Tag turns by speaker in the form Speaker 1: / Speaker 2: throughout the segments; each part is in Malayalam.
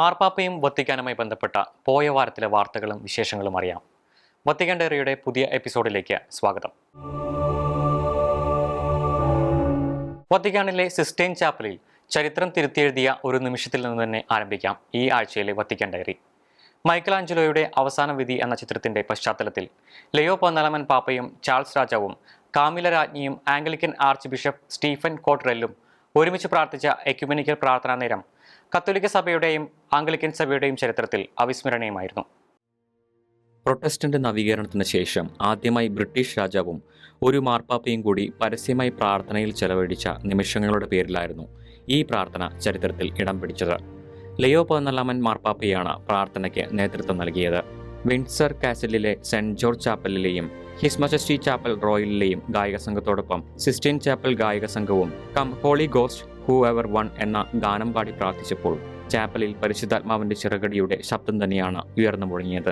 Speaker 1: മാർപ്പാപ്പയും വത്തിക്കാനുമായി ബന്ധപ്പെട്ട പോയ വാരത്തിലെ വാർത്തകളും വിശേഷങ്ങളും അറിയാം. വത്തിക്കാൻ ഡയറിയുടെ പുതിയ എപ്പിസോഡിലേക്ക് സ്വാഗതം. വത്തിക്കാനിലെ സിസ്റ്റൈൻ ചാപ്പലിൽ ചരിത്രം തിരുത്തിയെഴുതിയ ഒരു നിമിഷത്തിൽ നിന്ന് തന്നെ ആരംഭിക്കാം ഈ ആഴ്ചയിലെ വത്തിക്കാൻ ഡയറി. മൈക്കൽ ആഞ്ചലോയുടെ അവസാന വിധി എന്ന ചിത്രത്തിന്റെ പശ്ചാത്തലത്തിൽ ലയോ പന്നാലമൻ പാപ്പയും ചാൾസ് രാജാവും കാമില രാജ്ഞിയും ആംഗ്ലിക്കൻ ആർച്ച് ബിഷപ്പ് സ്റ്റീഫൻ കോട്ട്രെല്ലും ഒരുമിച്ച് പ്രാർത്ഥിച്ച എക്യുമെനിക്കൽ പ്രാർത്ഥനാ നേരം കത്തോലിക്ക സഭയുടെയും ആംഗ്ലിക്കൻ സഭയുടെയും ചരിത്രത്തിൽ അവിസ്മരണീയമായിരുന്നു. പ്രൊട്ടസ്റ്റന്റ് നവീകരണത്തിന് ശേഷം ആദ്യമായി ബ്രിട്ടീഷ് രാജാവും ഒരു മാർപ്പാപ്പയും കൂടി പരസ്യമായി പ്രാർത്ഥനയിൽ ചെലവഴിച്ച നിമിഷങ്ങളുടെ പേരിലായിരുന്നു ഈ പ്രാർത്ഥന ചരിത്രത്തിൽ ഇടം പിടിച്ചത്. ലയോ പതിനാലാമൻ മാർപ്പാപ്പയാണ് പ്രാർത്ഥനയ്ക്ക് നേതൃത്വം നൽകിയത്. വിൻസർ കാസലിലെ സെന്റ് ജോർജ് ചാപ്പലിലെയും ഹിസ് മജസ്റ്റി ചാപ്പൽ റോയലിലെയും ഗായക സംഘത്തോടൊപ്പം സിസ്റ്റീൻ ചാപ്പൽ ഗായക സംഘവും come holy ghost who ever one എന്ന ഗാനം പാടി പ്രാർത്ഥിച്ചപ്പോൾ ചാപ്പലിൽ പരിശുദ്ധാത്മാവിന്റെ ചിറകടിയുടെ ശബ്ദം തന്നെയാണ് ഉയർന്നു മുഴങ്ങിയത്.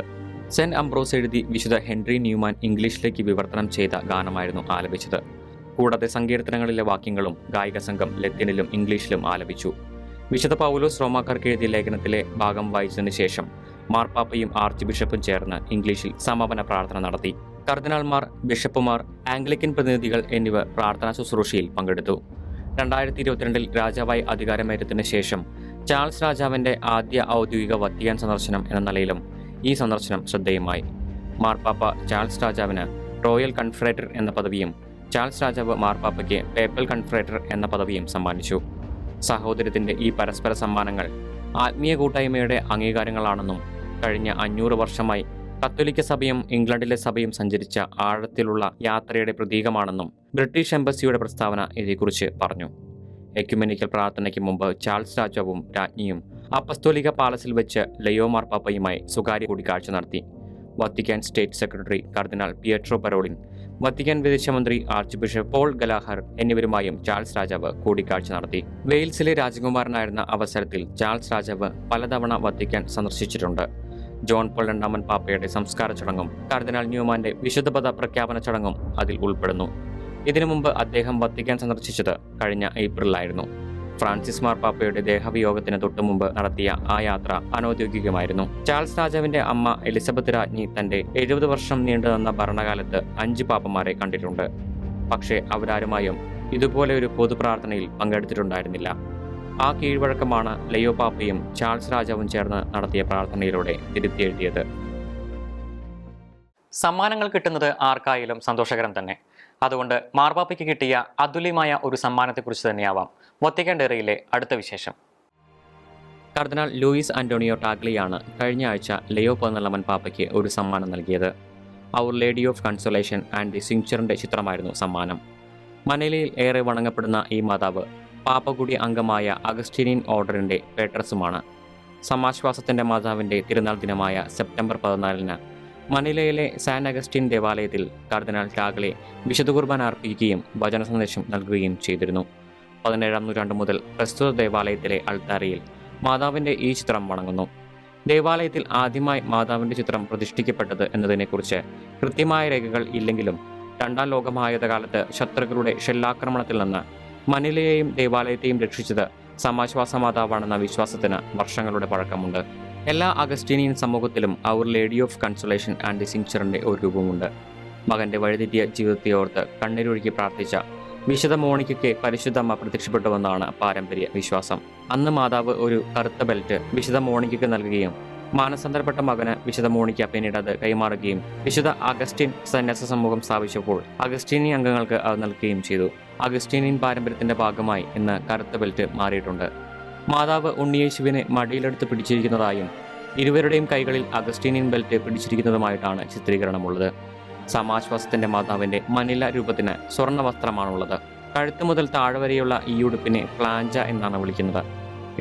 Speaker 1: സെന്റ് അംബ്രോസ് എഴുതി വിശുദ്ധ ഹെൻറി ന്യൂമാൻ ഇംഗ്ലീഷിലേക്ക് വിവർത്തനം ചെയ്ത ഗാനമായിരുന്നു ആലപിച്ചത്. കൂടാതെ സങ്കീർത്തനങ്ങളിലെ വാക്യങ്ങളും ഗായിക സംഘം ലത്തീനിലും ഇംഗ്ലീഷിലും ആലപിച്ചു. വിശുദ്ധ പൗലോസ് റോമാക്കാർക്ക് എഴുതിയ ലേഖനത്തിലെ ഭാഗം വായിച്ചതിനു ശേഷം മാർപ്പാപ്പയും ആർച്ച് ബിഷപ്പും ചേർന്ന് ഇംഗ്ലീഷിൽ സമാപന പ്രാർത്ഥന നടത്തി. കർദിനാൾമാർ ബിഷപ്പുമാർ ആംഗ്ലിക്കൻ പ്രതിനിധികൾ എന്നിവർ പ്രാർത്ഥനാ ശുശ്രൂഷയിൽ പങ്കെടുത്തു. രണ്ടായിരത്തി ഇരുപത്തിരണ്ടിൽ രാജാവായി അധികാരമേറ്റത്തിന് ശേഷം ചാൾസ് രാജാവിന്റെ ആദ്യ ഔദ്യോഗിക വത്തിയാൻ സന്ദർശനം എന്ന നിലയിലും ഈ സന്ദർശനം ശ്രദ്ധേയമായി. മാർപ്പാപ്പ ചാൾസ് രാജാവിന് റോയൽ കൺഫ്രേറ്റർ എന്ന പദവിയും ചാൾസ് രാജാവ് മാർപ്പാപ്പയ്ക്ക് പേപ്പൽ കൺഫ്രേറ്റർ എന്ന പദവിയും സമ്മാനിച്ചു. സഹോദരത്തിന്റെ ഈ പരസ്പര സമ്മാനങ്ങൾ ആത്മീയ കൂട്ടായ്മയുടെ അംഗീകാരങ്ങളാണെന്നും കഴിഞ്ഞ അഞ്ഞൂറ് വർഷമായി കത്തോലിക്ക സഭയും ഇംഗ്ലണ്ടിലെ സഭയും സഞ്ചരിച്ച ആഴത്തിലുള്ള യാത്രയുടെ പ്രതീകമാണെന്നും ബ്രിട്ടീഷ് എംബസിയുടെ പ്രസ്താവന ഇതേക്കുറിച്ച് പറഞ്ഞു. എക്യുമെനിക്കൽ പ്രാർത്ഥനയ്ക്ക് മുമ്പ് ചാൾസ് രാജാവും രാജ്ഞിയും അപ്പസ്തോലിക പാലസിൽ വെച്ച് ലയോമാർ പാപ്പയുമായി സ്വകാര്യ കൂടിക്കാഴ്ച നടത്തി. വത്തിക്കാൻ സ്റ്റേറ്റ് സെക്രട്ടറി കർദിനാൾ പിയട്രോ പരോളിൻ വത്തിക്കാൻ വിദേശമന്ത്രി ആർച്ച് ബിഷപ്പ് പോൾ ഗലാഹർ എന്നിവരുമായും ചാൾസ് രാജാവ് കൂടിക്കാഴ്ച നടത്തി. വെയിൽസിലെ രാജകുമാരനായിരുന്ന അവസരത്തിൽ ചാൾസ് രാജാവ് പലതവണ വത്തിക്കാൻ സന്ദർശിച്ചിട്ടുണ്ട്. ജോൺ പോൾ രണ്ടാമൻ പാപ്പയുടെ സംസ്കാര ചടങ്ങും കാർദിനാൾ ന്യൂമാന്റെ വിശുദ്ധപദ പ്രഖ്യാപന ചടങ്ങും അതിൽ ഉൾപ്പെടുന്നു. ഇതിനു മുമ്പ് അദ്ദേഹം വത്തിക്കാൻ സന്ദർശിച്ചത് കഴിഞ്ഞ ഏപ്രിലായിരുന്നു ഫ്രാൻസിസ് മാർപ്പാപ്പയുടെ ദേഹവിയോഗത്തിന് തൊട്ടുമുമ്പ് നടത്തിയ ആ യാത്ര അനൌദ്യോഗികമായിരുന്നു. ചാൾസ് രാജാവിന്റെ അമ്മ എലിസബത്ത് രാജ്ഞി തന്റെ എഴുപത് വർഷം നീണ്ടുനിന്ന ഭരണകാലത്ത് അഞ്ച് പാപ്പമാരെ കണ്ടിട്ടുണ്ട്. പക്ഷേ അവരാരുമായും ഇതുപോലെ ഒരു പൊതുപ്രാർത്ഥനയിൽ പങ്കെടുത്തിട്ടുണ്ടായിരുന്നില്ല. ആ കീഴ്വഴക്കമാണ് ലയോ പാപ്പയും ചാൾസ് രാജാവും ചേർന്ന് നടത്തിയ പ്രാർത്ഥനയിലൂടെ തിരുത്തിയെഴുതിയത്. സമ്മാനങ്ങൾ കിട്ടുന്നത് ആർക്കായാലും സന്തോഷകരം തന്നെ. അതുകൊണ്ട് മാർപ്പാപ്പയ്ക്ക് കിട്ടിയ അതുല്യമായ ഒരു സമ്മാനത്തെക്കുറിച്ച് തന്നെയാവാം വത്തിക്കാൻ അടുത്ത വിശേഷം. കർദിനാൾ ലൂയിസ് ആന്റോണിയോ ടാഗ്ലിയാണ് കഴിഞ്ഞ ആഴ്ച ലയോ പതിനെല്ലാമൻ പാപ്പയ്ക്ക് ഒരു സമ്മാനം നൽകിയത്. Our lady of consolation and the സിങ്ചറിന്റെ ചിത്രമായിരുന്നു സമ്മാനം. മനയിലയിൽ ഏറെ വണങ്ങപ്പെടുന്ന ഈ മാതാവ് പാപ്പകുടി അംഗമായ അഗസ്റ്റിനിയൻ ഓർഡറിന്റെ പേട്രസുമാണ്. സമാശ്വാസത്തിന്റെ മാതാവിന്റെ തിരുനാൾ ദിനമായ സെപ്റ്റംബർ പതിനാലിന് മനിലയിലെ സാൻ അഗസ്റ്റിൻ ദേവാലയത്തിൽ കർദിനാൾ ടാഗലെ വിശുദ്ധ കുർബാന അർപ്പിക്കുകയും വചന സന്ദേശം നൽകുകയും ചെയ്തിരുന്നു. പതിനേഴാം നൂറ്റാണ്ട് മുതൽ പ്രസ്തുത ദേവാലയത്തിലെ അൾത്താരയിൽ മാതാവിന്റെ ഈ ചിത്രം വണങ്ങുന്നു. ദേവാലയത്തിൽ ആദ്യമായി മാതാവിന്റെ ചിത്രം പ്രതിഷ്ഠിക്കപ്പെട്ടത് എന്നതിനെക്കുറിച്ച് കൃത്യമായ രേഖകൾ ഇല്ലെങ്കിലും രണ്ടാം ലോകമഹായുധകാലത്ത് ശത്രുക്കളുടെ ഷെല്ലാക്രമണത്തിൽ നിന്ന് മനിലയെയും ദേവാലയത്തെയും രക്ഷിച്ചത് സമാശ്വാസ മാതാവാണെന്ന വിശ്വാസത്തിന് വർഷങ്ങളുടെ പഴക്കമുണ്ട്. എല്ലാ അഗസ്റ്റീനിയൻ സമൂഹത്തിലും our lady of consolation and സിങ്ചറിന്റെ ഒരു രൂപമുണ്ട്. മകന്റെ വഴിതെറ്റിയ ജീവിതത്തെ ഓർത്ത് കണ്ണീരൊഴുക്കി പ്രാർത്ഥിച്ച വിശുദ്ധ മോണിക്കയ്ക്ക് പരിശുദ്ധമ്മ പ്രത്യക്ഷപ്പെട്ടുവെന്നാണ് പാരമ്പര്യ വിശ്വാസം. അന്ന് മാതാവ് ഒരു കറുത്ത ബെൽറ്റ് വിശുദ്ധ മോണിക്കയ്ക്ക് നൽകുകയും മാനസാന്തരപ്പെട്ട മകന് വിശുദ്ധ മോണിക്ക പിന്നീട് അത് കൈമാറുകയും വിശുദ്ധ അഗസ്റ്റിൻ സന്യാസ സമൂഹം സ്ഥാപിച്ചപ്പോൾ അഗസ്റ്റീനി അംഗങ്ങൾക്ക് അത് നൽകുകയും ചെയ്തു. അഗസ്റ്റീനിയൻ പാരമ്പര്യത്തിന്റെ ഭാഗമായി ഇന്ന് കറുത്ത ബെൽറ്റ് മാറിയിട്ടുണ്ട്. മാതാവ് ഉണ്ണിയേശുവിനെ മടിയിലെടുത്ത് പിടിച്ചിരിക്കുന്നതായും ഇരുവരുടെയും കൈകളിൽ അഗസ്റ്റീനിയൻ ബെൽറ്റ് പിടിച്ചിരിക്കുന്നതുമായിട്ടാണ് ചിത്രീകരണമുള്ളത്. സമാശ്വാസത്തിന്റെ മാതാവിന്റെ മനില രൂപത്തിന് സ്വർണ വസ്ത്രമാണുള്ളത്. കഴുത്ത് മുതൽ താഴെ വരെയുള്ള ഈ ഉടുപ്പിനെ പ്ലാഞ്ച എന്നാണ് വിളിക്കുന്നത്.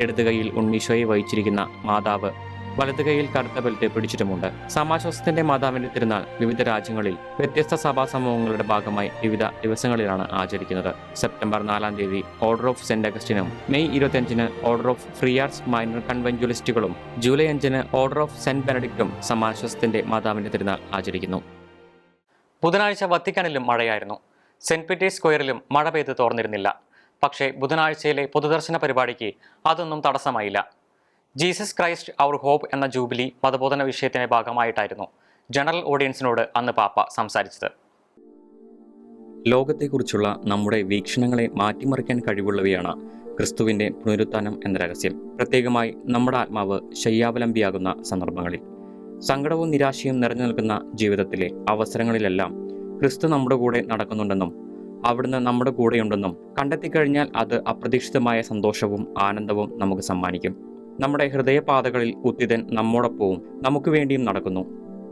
Speaker 1: ഇടതുകൈയിൽ ഉണ്ണീശോയെ വഹിച്ചിരിക്കുന്ന മാതാവ് വലത് കൈയിൽ കറുത്ത ബെൽറ്റ് പിടിച്ചിട്ടുമുണ്ട്. സമാശ്വാസത്തിന്റെ മാതാവിന്റെ തിരുനാൾ വിവിധ രാജ്യങ്ങളിൽ വ്യത്യസ്ത സഭാ സമൂഹങ്ങളുടെ ഭാഗമായി വിവിധ ദിവസങ്ങളിലാണ് ആചരിക്കുന്നത്. സെപ്റ്റംബർ നാലാം തീയതി ഓർഡർ ഓഫ് സെന്റ് അഗസ്റ്റിനും മെയ് ഇരുപത്തിയഞ്ചിന് order of free arts minor കൺവെഞ്ചുലിസ്റ്റുകളും ജൂലൈ അഞ്ചിന് ഓർഡർ ഓഫ് സെന്റ് ബെനഡിക്റ്റും സമാശ്വാസത്തിന്റെ മാതാവിന്റെ തിരുനാൾ ആചരിക്കുന്നു. ബുധനാഴ്ച വത്തിക്കാനിലും മഴയായിരുന്നു. സെന്റ് പീറ്റേഴ്സ് സ്ക്വയറിലും മഴ പെയ്ത് തോർന്നിരുന്നില്ല. പക്ഷേ ബുധനാഴ്ചയിലെ പൊതുദർശന പരിപാടിക്ക് അതൊന്നും തടസ്സമായില്ല. ജീസസ് ക്രൈസ്റ്റ് അവർ ഹോപ്പ് എന്ന ജൂബിലി മതബോധന വിഷയത്തിന്റെ ഭാഗമായിട്ടായിരുന്നു ജനറൽ ഓഡിയൻസിനോട് അന്ന് പാപ്പ സംസാരിച്ചത്. ലോകത്തെക്കുറിച്ചുള്ള നമ്മുടെ വീക്ഷണങ്ങളെ മാറ്റിമറിക്കാൻ കഴിവുള്ളവയാണ് ക്രിസ്തുവിന്റെ പുനരുത്ഥാനം എന്ന രഹസ്യം. പ്രത്യേകമായി നമ്മുടെ ആത്മാവ് ശയ്യാവലംബിയാകുന്ന സന്ദർഭങ്ങളിൽ. സങ്കടവും നിരാശയും നിറഞ്ഞു നിൽക്കുന്ന ജീവിതത്തിലെ അവസരങ്ങളിലെല്ലാം ക്രിസ്തു നമ്മുടെ കൂടെ നടക്കുന്നുണ്ടെന്നും അവിടുന്ന് നമ്മുടെ കൂടെയുണ്ടെന്നും കണ്ടെത്തിക്കഴിഞ്ഞാൽ അത് അപ്രതീക്ഷിതമായ സന്തോഷവും ആനന്ദവും നമുക്ക് സമ്മാനിക്കും. നമ്മുടെ ഹൃദയപാതകളിൽ ഉത്തിതൻ നമ്മോടൊപ്പവും നമുക്ക് വേണ്ടിയും നടക്കുന്നു.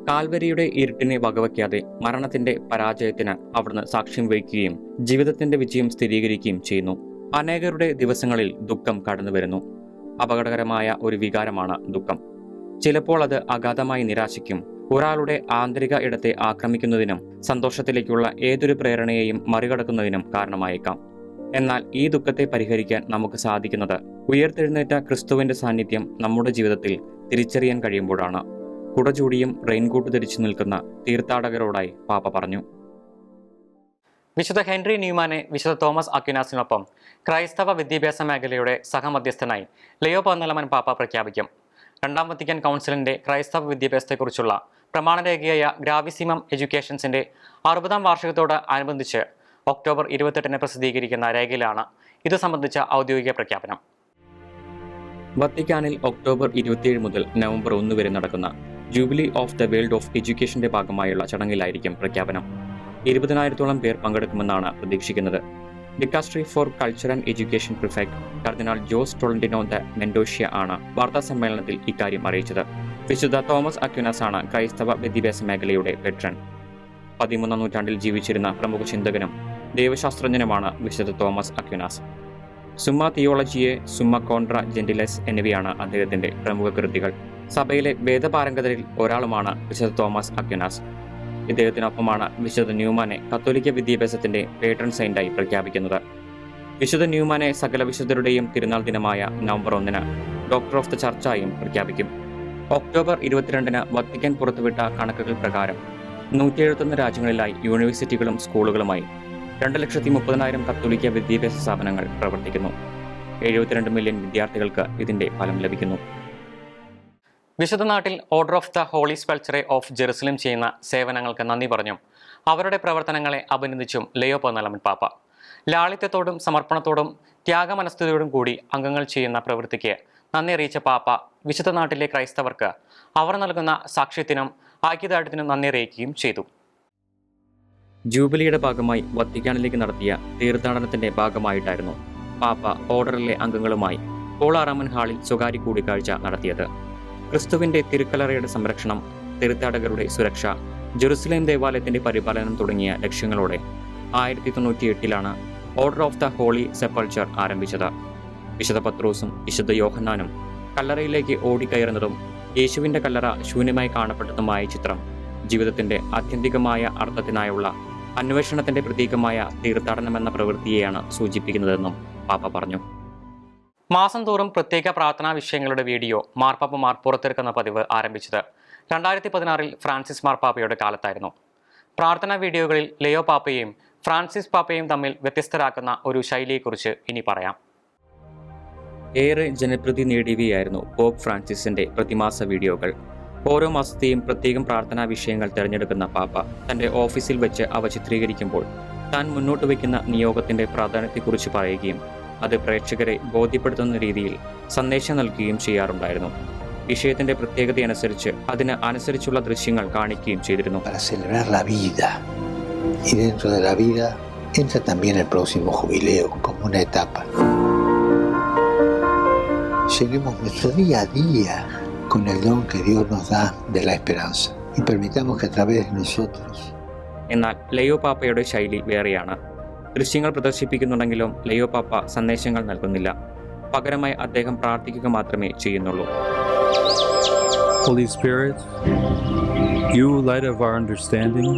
Speaker 1: കാൽവരിയുടെ ഇരുട്ടിനെ വകവയ്ക്കാതെ മരണത്തിന്റെ പരാജയത്തിന് അവിടുന്ന് സാക്ഷ്യം വഹിക്കുകയും ജീവിതത്തിന്റെ വിജയം സ്ഥിരീകരിക്കുകയും ചെയ്യുന്നു. അനേകരുടെ ദിവസങ്ങളിൽ ദുഃഖം കടന്നു വരുന്നു. അപകടകരമായ ഒരു വികാരമാണ് ദുഃഖം. ചിലപ്പോൾ അത് അഗാധമായി നിരാശയ്ക്കും ഒരാളുടെ ആന്തരിക ഇടത്തെ ആക്രമിക്കുന്നതിനും സന്തോഷത്തിലേക്കുള്ള ഏതൊരു പ്രേരണയെയും മറികടക്കുന്നതിനും കാരണമായേക്കാം. എന്നാൽ ഈ ദുഃഖത്തെ പരിഹരിക്കാൻ നമുക്ക് സാധിക്കുന്നത് ഉയർത്തെഴുന്നേറ്റ ക്രിസ്തുവിന്റെ സാന്നിധ്യം നമ്മുടെ ജീവിതത്തിൽ തിരിച്ചറിയാൻ കഴിയുമ്പോഴാണ്. കുടചൂടിയും റെയിൻകോട്ട് ധരിച്ചു നിൽക്കുന്ന തീർത്ഥാടകരോടായി പാപ്പ പറഞ്ഞു. വിശുദ്ധ ഹെൻറി ന്യൂമാനെ വിശുദ്ധ തോമസ് അക്യുനാസിനൊപ്പം ക്രൈസ്തവ വിദ്യാഭ്യാസ മേഖലയുടെ സഹമധ്യസ്ഥനായി ലിയോ പന്നലമൻ പാപ്പ പ്രഖ്യാപിക്കും. രണ്ടാം വത്തിക്കാൻ കൗൺസിലിന്റെ ക്രൈസ്തവ വിദ്യാഭ്യാസത്തെക്കുറിച്ചുള്ള പ്രമാണരേഖയായ ഗ്രാവിസിമം എഡ്യൂക്കേഷൻസിന്റെ അറുപതാം വാർഷികത്തോട് അനുബന്ധിച്ച് ഒക്ടോബർ ഇരുപത്തെട്ടിന് പ്രസിദ്ധീകരിക്കുന്ന രേഖയിലാണ് ഇത് സംബന്ധിച്ച ഔദ്യോഗിക പ്രഖ്യാപനം. വത്തിക്കാനിൽ ഒക്ടോബർ ഇരുപത്തിയേഴ് മുതൽ നവംബർ ഒന്ന് വരെ നടക്കുന്ന jubilee of the world of എഡ്യൂക്കേഷന്റെ ഭാഗമായുള്ള ചടങ്ങിലായിരിക്കും പ്രഖ്യാപനം. ഇരുപതിനായിരത്തോളം പേർ പങ്കെടുക്കുമെന്നാണ് പ്രതീക്ഷിക്കുന്നത്. Dicastery for culture and education prefect cardinal Jose Tolentino de Mendonca ആണ് വാർത്താ സമ്മേളനത്തിൽ ഇക്കാര്യം അറിയിച്ചത്. വിശുദ്ധ തോമസ് അക്യുനാസ് ആണ് ക്രൈസ്തവ വിദ്യാഭ്യാസ മേഖലയുടെ വെട്രൻ പതിമൂന്നാം നൂറ്റാണ്ടിൽ ജീവിച്ചിരുന്ന പ്രമുഖ ചിന്തകനും ദൈവശാസ്ത്രജ്ഞനുമാണ് വിശുദ്ധ തോമസ് അക്യുനാസ് സുമ്മ തിയോളജിയെ സുമ കോൺട്ര ജെന്റിലസ് എന്നിവയാണ് അദ്ദേഹത്തിന്റെ പ്രമുഖ കൃതികൾ. സഭയിലെ വേദപാരംഗതരിൽ ഒരാളുമാണ് വിശുദ്ധ തോമസ് അക്യുനാസ് ഇദ്ദേഹത്തിനൊപ്പമാണ് വിശുദ്ധ ന്യൂമാനെ കത്തോലിക്ക വിദ്യാഭ്യാസത്തിന്റെ പേട്രൺ സെയിന്റായി പ്രഖ്യാപിക്കുന്നത്. വിശുദ്ധ ന്യൂമാനെ സകല വിശുദ്ധരുടെയും തിരുനാൾ ദിനമായ നവംബർ ഒന്നിന് ഡോക്ടർ ഓഫ് ദ ചർച്ചായും പ്രഖ്യാപിക്കും. ഒക്ടോബർ ഇരുപത്തിരണ്ടിന് വത്തിക്കാൻ പുറത്തുവിട്ട കണക്കുകൾ പ്രകാരം നൂറ്റി എഴുപത്തൊന്ന് രാജ്യങ്ങളിലായി യൂണിവേഴ്സിറ്റികളും സ്കൂളുകളുമായി രണ്ട് ലക്ഷത്തി മുപ്പതിനായിരം കത്തോലിക്ക വിദ്യാഭ്യാസ സ്ഥാപനങ്ങൾ പ്രവർത്തിക്കുന്നു. എഴുപത്തിരണ്ട് മില്യൺ വിദ്യാർത്ഥികൾക്ക് ഇതിന്റെ ഫലം ലഭിക്കുന്നു. വിശുദ്ധ നാട്ടിൽ order of the holy sepulchre of Jerusalem ചെയ്യുന്ന സേവനങ്ങൾക്ക് നന്ദി പറഞ്ഞു. അവരുടെ പ്രവർത്തനങ്ങളെ അഭിനന്ദിച്ചും ലയോ പൊന്നലമൻ പാപ്പ. ലാളിത്യത്തോടും സമർപ്പണത്തോടും ത്യാഗമനസ്ഥതയോടും കൂടി അംഗങ്ങൾ ചെയ്യുന്ന പ്രവൃത്തിക്ക് നന്ദി അറിയിച്ച പാപ്പ വിശുദ്ധ നാട്ടിലെ ക്രൈസ്തവർക്ക് അവർ നൽകുന്ന സാക്ഷ്യത്തിനും ഐക്യദാർഢ്യത്തിനും നന്ദി അറിയിക്കുകയും ചെയ്തു. ജൂബിലിയുടെ ഭാഗമായി വത്തിക്കാനിലേക്ക് നടത്തിയ തീർത്ഥാടനത്തിന്റെ ഭാഗമായിട്ടായിരുന്നു പാപ്പ ഓർഡറിലെ അംഗങ്ങളുമായി പോളാറാമൻ ഹാളിൽ സ്വകാര്യ കൂടിക്കാഴ്ച നടത്തിയത്. ക്രിസ്തുവിന്റെ തിരുക്കലറയുടെ സംരക്ഷണം തീർത്ഥാടകരുടെ സുരക്ഷ ജെറുസലേം ദേവാലയത്തിന്റെ പരിപാലനം തുടങ്ങിയ ലക്ഷ്യങ്ങളോടെ ആയിരത്തി തൊണ്ണൂറ്റി എട്ടിലാണ് order of the holy sepulchre ആരംഭിച്ചത്. വിശുദ്ധ പത്രോസും വിശുദ്ധ യോഹന്നാനും കല്ലറയിലേക്ക് ഓടിക്കയറുന്നതും യേശുവിന്റെ കല്ലറ ശൂന്യമായി കാണപ്പെട്ടതുമായ ചിത്രം ജീവിതത്തിന്റെ ആത്യന്തികമായ അർത്ഥത്തിനായുള്ള അന്വേഷണത്തിന്റെ പ്രതീകമായ തീർത്ഥാടനമെന്ന പ്രവൃത്തിയെയാണ് സൂചിപ്പിക്കുന്നതെന്നും പാപ്പ പറഞ്ഞു. മാസം തോറും പ്രത്യേക പ്രാർത്ഥനാ വിഷയങ്ങളുടെ വീഡിയോ മാർപ്പാപ്പമാർ പുറത്തിറക്കുന്ന പതിവ് ആരംഭിച്ചത് രണ്ടായിരത്തി പതിനാറിൽ ഫ്രാൻസിസ് മാർപ്പാപ്പയുടെ കാലത്തായിരുന്നു. പ്രാർത്ഥനാ വീഡിയോകളിൽ ലിയോ പാപ്പയെയും ഫ്രാൻസിസ് പാപ്പയും തമ്മിൽ വ്യത്യസ്തരാക്കുന്ന ഒരു ശൈലിയെക്കുറിച്ച് ഇനി പറയാം. ഏറെ ജനപ്രീതി നേടിയവയായിരുന്നു പോപ്പ് ഫ്രാൻസിസിന്റെ പ്രതിമാസ വീഡിയോകൾ. ഓരോ മാസത്തെയും പ്രത്യേകം പ്രാർത്ഥനാ വിഷയങ്ങൾ തിരഞ്ഞെടുക്കുന്ന പാപ്പ തന്റെ ഓഫീസിൽ വെച്ച് അവ ചിത്രീകരിക്കുമ്പോൾ താൻ മുന്നോട്ട് വയ്ക്കുന്ന നിയോഗത്തിന്റെ പ്രാധാന്യത്തെക്കുറിച്ച് പറയുകയും അത് പ്രേക്ഷകരെ ബോധ്യപ്പെടുത്തുന്ന രീതിയിൽ സന്ദേശം നൽകുകയും ചെയ്യാറുണ്ടായിരുന്നു. വിഷയത്തിന്റെ പ്രത്യേകതയനുസരിച്ച് അതിന് അനുസരിച്ചുള്ള ദൃശ്യങ്ങൾ കാണിക്കുകയും ചെയ്തിരുന്നു.
Speaker 2: Entra nuestro día a día con el don que Dios nos da de la esperanza y permitamos que a través de nosotros
Speaker 1: എന്നാൽ ലയോ പാപ്പയുടെ ശൈലി വേറെയാണ് ദൃശ്യങ്ങൾ പ്രദർശിപ്പിക്കുന്നുണ്ടെങ്കിലും ലയോ പാപ്പ സന്ദേശങ്ങൾ നൽകുന്നില്ല പകരമായി അദ്ദേഹം പ്രാർത്ഥിക്കുക മാത്രമേ ചെയ്യുന്നുള്ളൂ
Speaker 3: Holy Spirit, you light of our understanding,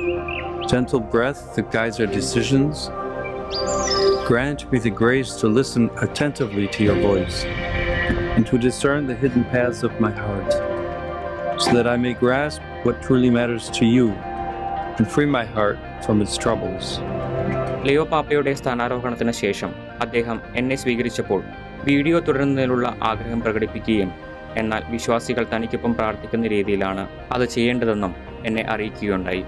Speaker 3: gentle breath that guides our decisions, grant me the grace to listen attentively to your voice and to discern the hidden paths of my heart, so that I may grasp what truly matters to you and free my heart from its troubles.
Speaker 1: Leo പാപ്പയുടെ സ്ഥാനാരോഹണത്തിന് ശേഷം അദ്ദേഹം എന്നെ സ്വീകരിച്ചപ്പോൾ വീഡിയോ തുടരുന്നതിനുള്ള ആഗ്രഹം പ്രകടിപ്പിക്കുകയും എന്നാൽ വിശ്വാസികൾ തനിക്കൊപ്പം പ്രാർത്ഥിക്കുന്ന രീതിയിലാണ് അത് ചെയ്യേണ്ടതെന്നും എന്നെ അറിയിക്കുകയുണ്ടായി.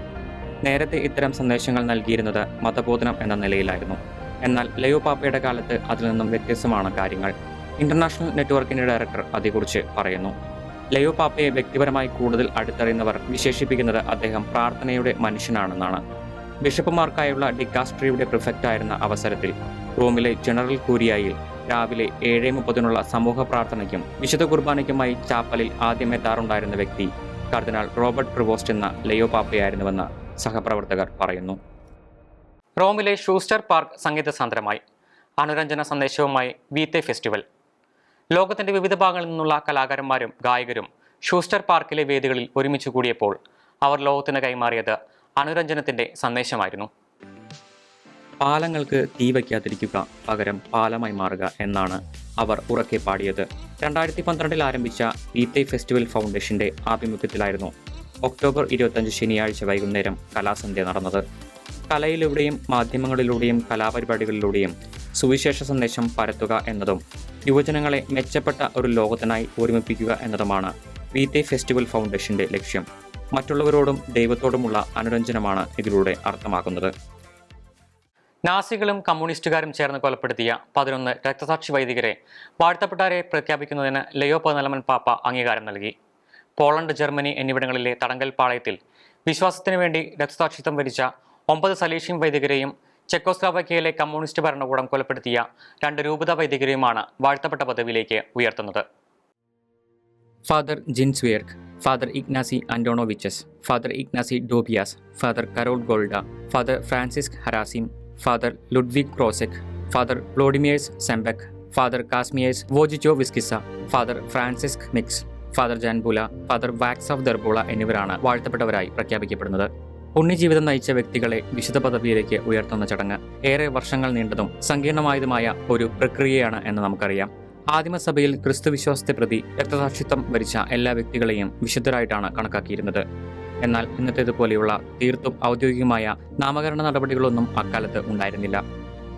Speaker 1: നേരത്തെ ഇത്തരം സന്ദേശങ്ങൾ നൽകിയിരുന്നത് മതബോധനം എന്ന നിലയിലായിരുന്നു. എന്നാൽ ലയോ പാപ്പയുടെ കാലത്ത് അതിൽ നിന്നും വ്യത്യസ്തമാണ് കാര്യങ്ങൾ. ഇന്റർനാഷണൽ നെറ്റ്വർക്കിന്റെ ഡയറക്ടർ അതേക്കുറിച്ച് പറയുന്നു. ലയോ പാപ്പയെ വ്യക്തിപരമായി കൂടുതൽ അടുത്തറിയുന്നവർ വിശേഷിപ്പിക്കുന്നത് അദ്ദേഹം പ്രാർത്ഥനയുടെ മനുഷ്യനാണെന്നാണ്. ബിഷപ്പുമാർക്കായുള്ള ഡിക്കാസ്ട്രിയുടെ പ്രിഫക്റ്റായിരുന്ന അവസരത്തിൽ റോമിലെ ജനറൽ കൂരിയായിൽ രാവിലെ ഏഴ് മുപ്പതിനുള്ള സമൂഹ പ്രാർത്ഥനയ്ക്കും വിശുദ്ധ കുർബാനയ്ക്കുമായി ചാപ്പലിൽ ആദ്യം എത്താറുണ്ടായിരുന്ന വ്യക്തി കർദിനാൾ റോബർട്ട് പ്രിവോസ്റ്റ് എന്ന ലയോ പാപ്പയായിരുന്നുവെന്ന് സഹപ്രവർത്തകർ പറയുന്നു. റോമിലെ ഷൂസ്റ്റർ പാർക്ക് സംഗീത സാന്ദ്രമായി. അനുരഞ്ജന സന്ദേശവുമായി വീത്തെ ഫെസ്റ്റിവൽ. ലോകത്തിന്റെ വിവിധ ഭാഗങ്ങളിൽ നിന്നുള്ള കലാകാരന്മാരും ഗായകരും ഷൂസ്റ്റർ പാർക്കിലെ വേദികളിൽ ഒരുമിച്ച് കൂടിയപ്പോൾ അവർ ലോകത്തിന് കൈമാറിയത് അനുരഞ്ജനത്തിന്റെ സന്ദേശമായിരുന്നു. പാലങ്ങൾക്ക് തീ വയ്ക്കാതിരിക്കുക പകരം പാലമായി മാറുക എന്നാണ് അവർ ഉറക്കെ പാടിയത്. രണ്ടായിരത്തി പന്ത്രണ്ടിൽ ആരംഭിച്ച പീത്തെ ഫെസ്റ്റിവൽ ഫൗണ്ടേഷന്റെ ആഭിമുഖ്യത്തിലായിരുന്നു ഒക്ടോബർ ഇരുപത്തഞ്ച് ശനിയാഴ്ച വൈകുന്നേരം കലാസന്ധ്യ നടന്നത്. കലയിലൂടെയും മാധ്യമങ്ങളിലൂടെയും കലാപരിപാടികളിലൂടെയും സുവിശേഷ സന്ദേശം പരത്തുക എന്നതും യുവജനങ്ങളെ മെച്ചപ്പെട്ട ഒരു ലോകത്തിനായി ഒരുമിപ്പിക്കുക എന്നതുമാണ് വീത്തെ ഫെസ്റ്റിവൽ ഫൗണ്ടേഷന്റെ ലക്ഷ്യം. മറ്റുള്ളവരോടും ദൈവത്തോടുമുള്ള അനുരഞ്ജനമാണ് ഇതിലൂടെ അർത്ഥമാക്കുന്നത്. നാസികളും കമ്മ്യൂണിസ്റ്റുകാരും ചേർന്ന് കൊലപ്പെടുത്തിയ പതിനൊന്ന് രക്തസാക്ഷി വൈദികരെ വാഴ്ത്തപ്പെട്ടവരെ പ്രഖ്യാപിക്കുന്നതിന് ലയോ പതിനലമൻ പാപ്പ അംഗീകാരം നൽകി. പോളണ്ട് ജർമ്മനി എന്നിവിടങ്ങളിലെ തടങ്കൽ പാളയത്തിൽ വിശ്വാസത്തിനു വേണ്ടി രക്തസാക്ഷിത്വം വരിച്ച ഒമ്പത് സലീഷ്യം വൈദികരെയും ചെക്കോസ്ലോവാക്യയിലെ കമ്മ്യൂണിസ്റ്റ് ഭരണകൂടം കൊലപ്പെടുത്തിയ രണ്ട് രൂപത വൈദികരെയുമാണ് വാഴ്ത്തപ്പെട്ട പദവിയിലേക്ക് ഉയർത്തുന്നത്. Father Jan Swierc father Ignacy Antonowicz father Ignacy Dobiasz father Karol Golda father Francis Harazim father Ludwik Kroczek father Wlodzimierz Szembek father Kazimierz Wojciechowski father Franciszek mix father Jan Bula father വാക്സ് ഓഫ് ദർബോള എന്നിവരാണ് വാഴ്ത്തപ്പെട്ടവരായി പ്രഖ്യാപിക്കപ്പെടുന്നത്. പുണ്യജീവിതം നയിച്ച വ്യക്തികളെ വിശുദ്ധ പദവിയിലേക്ക് ഉയർത്തുന്ന ചടങ്ങ് ഏറെ വർഷങ്ങൾ നീണ്ടതും സങ്കീർണമായതുമായ ഒരു പ്രക്രിയയാണ് എന്ന് നമുക്കറിയാം. ആദിമസഭയിൽ ക്രിസ്തുവിശ്വാസത്തെ പ്രതി രക്തസാക്ഷിത്വം വരിച്ച എല്ലാ വ്യക്തികളെയും വിശുദ്ധരായിട്ടാണ് കണക്കാക്കിയിരുന്നത്. എന്നാൽ ഇന്നത്തേതുപോലെയുള്ള തീർത്തും ഔദ്യോഗികമായ നാമകരണ നടപടികളൊന്നും അക്കാലത്ത് ഉണ്ടായിരുന്നില്ല.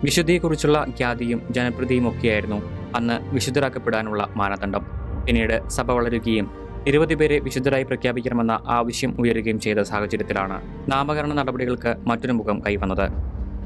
Speaker 1: വിശുദ്ധിയെക്കുറിച്ചുള്ള ഖ്യാതിയും ജനപ്രീതിയും ഒക്കെയായിരുന്നു അന്ന് വിശുദ്ധരാക്കപ്പെടാനുള്ള മാനദണ്ഡം. പിന്നീട് സഭ വളരുകയും നിരവധി പേരെ വിശുദ്ധരായി പ്രഖ്യാപിക്കണമെന്ന ആവശ്യം ഉയരുകയും ചെയ്ത സാഹചര്യത്തിലാണ് നാമകരണ നടപടികൾക്ക് മറ്റൊരു മുഖം കൈവന്നത്.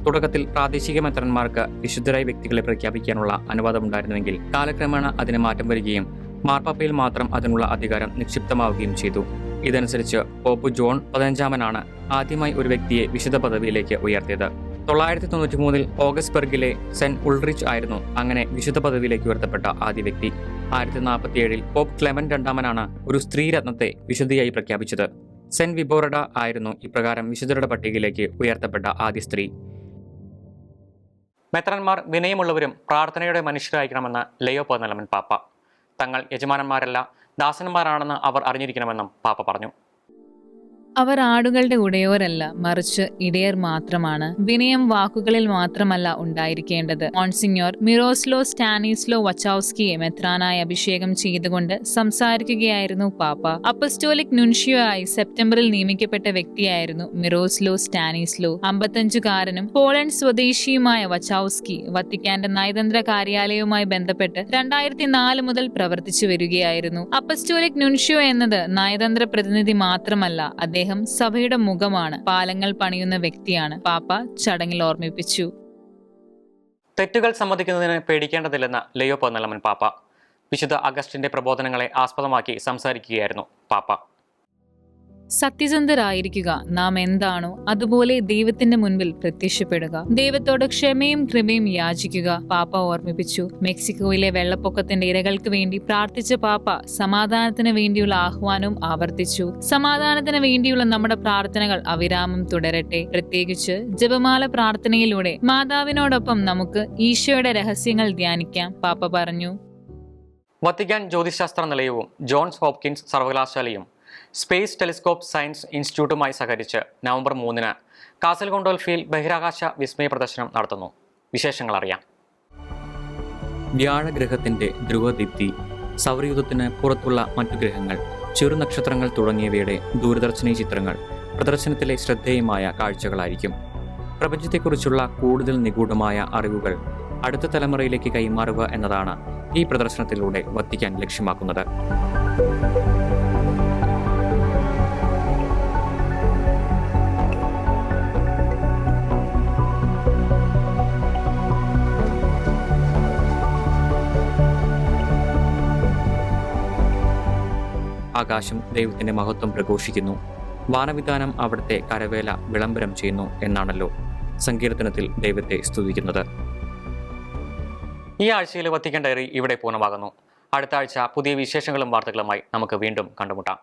Speaker 1: തുടക്കത്തിൽ പ്രാദേശിക മെത്രന്മാർക്ക് വിശുദ്ധരായ വ്യക്തികളെ പ്രഖ്യാപിക്കാനുള്ള അനുവാദമുണ്ടായിരുന്നുവെങ്കിൽ കാലക്രമേണ അതിന് മാറ്റം വരികയും മാർപ്പാപ്പയിൽ മാത്രം അതിനുള്ള അധികാരം നിക്ഷിപ്തമാവുകയും ചെയ്തു. ഇതനുസരിച്ച് പോപ്പ് ജോൺ പതിനഞ്ചാമനാണ് ആദ്യമായി ഒരു വ്യക്തിയെ വിശുദ്ധ പദവിയിലേക്ക് ഉയർത്തിയത്. തൊള്ളായിരത്തി തൊണ്ണൂറ്റി മൂന്നിൽ ഓഗസ്റ്റ് ഓഗസ്ബർഗിലെ സെന്റ് ഉൾറിച്ച് ആയിരുന്നു അങ്ങനെ വിശുദ്ധ പദവിയിലേക്ക് ഉയർത്തപ്പെട്ട ആദ്യ വ്യക്തി. ആയിരത്തി നാൽപ്പത്തിയേഴിൽ പോപ്പ് ക്ലെമൻ രണ്ടാമനാണ് ഒരു സ്ത്രീരത്നത്തെ വിശുദ്ധിയായി പ്രഖ്യാപിച്ചത്. സെന്റ് വിബോറഡ ആയിരുന്നു ഇപ്രകാരം വിശുദ്ധരുടെ പട്ടികയിലേക്ക് ഉയർത്തപ്പെട്ട ആദ്യ സ്ത്രീ. മെത്രന്മാർ വിനയമുള്ളവരും പ്രാർത്ഥനയുടെ മനുഷ്യരായിരിക്കണമെന്ന് ലയോ പതിനാലമൻ പാപ്പ. തങ്ങൾ യജമാനന്മാരല്ല ദാസന്മാരാണെന്ന് അവർ അറിഞ്ഞിരിക്കണമെന്നും പാപ്പ പറഞ്ഞു.
Speaker 4: അവർ ആടുകളുടെ ഉടയോരല്ല മറിച്ച് ഇടയർ മാത്രമാണ്. വിനയം വാക്കുകളിൽ മാത്രമല്ല ഉണ്ടായിരിക്കേണ്ടത്. മോൺസിഞ്ഞോർ മിറോസ്ലോ സ്റ്റാനിസ്ലോ വച്ചൌസ്കിയെ മെത്രാനായി അഭിഷേകം ചെയ്തുകൊണ്ട് സംസാരിക്കുകയായിരുന്നു പാപ്പ. അപ്പസ്റ്റോലിക് നുൻഷിയോ ആയി സെപ്റ്റംബറിൽ നിയമിക്കപ്പെട്ട വ്യക്തിയായിരുന്നു മിറോസ്ലോ സ്റ്റാനിസ്ലോ. അമ്പത്തഞ്ചുകാരനും പോളണ്ട് സ്വദേശിയുമായ വച്ചൌസ്കി വത്തിക്കാന്റെ നയതന്ത്ര കാര്യാലയവുമായി ബന്ധപ്പെട്ട് രണ്ടായിരത്തി നാല് മുതൽ പ്രവർത്തിച്ചു വരികയായിരുന്നു. അപ്പസ്റ്റോലിക് നുൻഷിയോ എന്നത് നയതന്ത്ര പ്രതിനിധി മാത്രമല്ല അദ്ദേഹം സഭയുടെ മുഖമാണ്. പാലങ്ങൾ പണിയുന്ന വ്യക്തിയാണ്. പാപ്പ ചടങ്ങിൽ ഓർമ്മിപ്പിച്ചു.
Speaker 1: തെറ്റുകൾ സമ്മതിക്കുന്നതിന് പേടിക്കേണ്ടതില്ലെന്ന് ലയോ പൊന്നലമൻ പാപ്പ. വിശുദ്ധ അഗസ്റ്റിന്റെ പ്രബോധനങ്ങളെ ആസ്പദമാക്കി സംസാരിക്കുകയായിരുന്നു പാപ്പ.
Speaker 4: സത്യസന്ധരായിരിക്കുക. നാം എന്താണോ അതുപോലെ ദൈവത്തിന്റെ മുൻപിൽ പ്രത്യക്ഷപ്പെടുക. ദൈവത്തോട് ക്ഷമയും കൃപയും യാചിക്കുക. പാപ്പ ഓർമ്മിപ്പിച്ചു. മെക്സിക്കോയിലെ വെള്ളപ്പൊക്കത്തിന്റെ ഇരകൾക്ക് വേണ്ടി പ്രാർത്ഥിച്ച പാപ്പ സമാധാനത്തിന് വേണ്ടിയുള്ള ആഹ്വാനവും ആവർത്തിച്ചു. സമാധാനത്തിന് വേണ്ടിയുള്ള നമ്മുടെ പ്രാർത്ഥനകൾ അവിരാമം തുടരട്ടെ. പ്രത്യേകിച്ച് ജപമാല പ്രാർത്ഥനയിലൂടെ മാതാവിനോടൊപ്പം നമുക്ക് ഈശോയുടെ രഹസ്യങ്ങൾ ധ്യാനിക്കാം. പാപ്പ പറഞ്ഞു.
Speaker 1: വത്തിക്കാൻ ജ്യോതിശാസ്ത്ര നിലയവും ജോൺസ് ഹോപ്കിൻസ് സർവകലാശാലയും സ്പേസ് ടെലിസ്കോപ്പ് സയൻസ് ഇൻസ്റ്റിറ്റ്യൂട്ടുമായി സഹകരിച്ച് നവംബർ മൂന്നിന് കാസൽഗോണ്ടോൽഫിയിൽ ബഹിരാകാശ വിസ്മയ പ്രദർശനം നടത്തുന്നു. വിശേഷങ്ങൾ അറിയാം. വ്യാഴഗ്രഹത്തിന്റെ ധ്രുവദീപ്തി സൗരയുധത്തിന് പുറത്തുള്ള മറ്റു ഗ്രഹങ്ങൾ ചെറുനക്ഷത്രങ്ങൾ തുടങ്ങിയവയുടെ ദൂരദർശിനി ചിത്രങ്ങൾ പ്രദർശനത്തിലെ ശ്രദ്ധേയമായ കാഴ്ചകളായിരിക്കും. പ്രപഞ്ചത്തെക്കുറിച്ചുള്ള കൂടുതൽ നിഗൂഢമായ അറിവുകൾ അടുത്ത തലമുറയിലേക്ക് കൈമാറുക എന്നതാണ് ഈ പ്രദർശനത്തിലൂടെ വത്തിക്കാൻ ലക്ഷ്യമാക്കുന്നത്. ആകാശം ദൈവത്തിന്റെ മഹത്വം പ്രഘോഷിക്കുന്നു. വാനവിധാനം അവിടുത്തെ കരവേല വിളംബരം ചെയ്യുന്നു എന്നാണല്ലോ സങ്കീർത്തനത്തിൽ ദൈവത്തെ സ്തുതിക്കുന്നത്. ഈ ആഴ്ചയിലെ വത്തിക്കാൻ ഡയറി ഇവിടെ പൂർണമാകുന്നു. അടുത്ത ആഴ്ച പുതിയ വിശേഷങ്ങളും വാർത്തകളുമായി നമുക്ക് വീണ്ടും കണ്ടുമുട്ടാം.